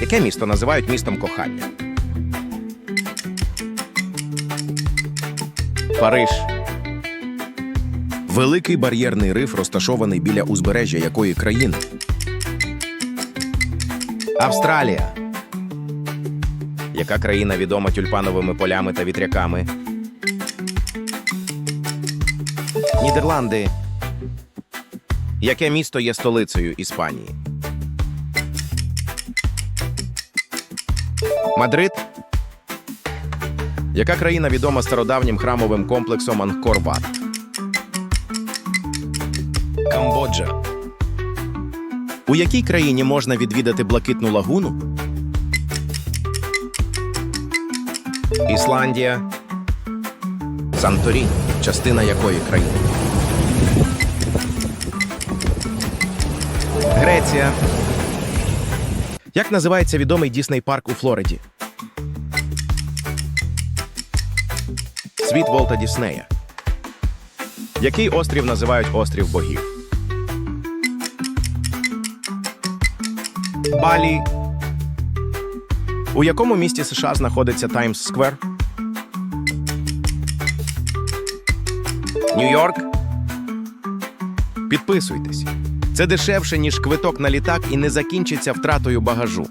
Яке місто називають містом кохання? Париж. Великий бар'єрний риф розташований біля узбережжя якої країни? Австралія. Яка країна відома тюльпановими полями та вітряками? Нідерланди. Яке місто є столицею Іспанії? Мадрид. Яка країна відома стародавнім храмовим комплексом Ангкор-Ват? Камбоджа. У якій країні можна відвідати блакитну лагуну? Ісландія. Санторінь. Частина якої країни? Греція. Як називається відомий Дісней парк у Флориді? Світ Волта Діснея. Який острів називають острів богів? Балі. У якому місті США знаходиться Таймс Сквер? Нью-Йорк. Підписуйтесь. Це дешевше, ніж квиток на літак і не закінчиться втратою багажу.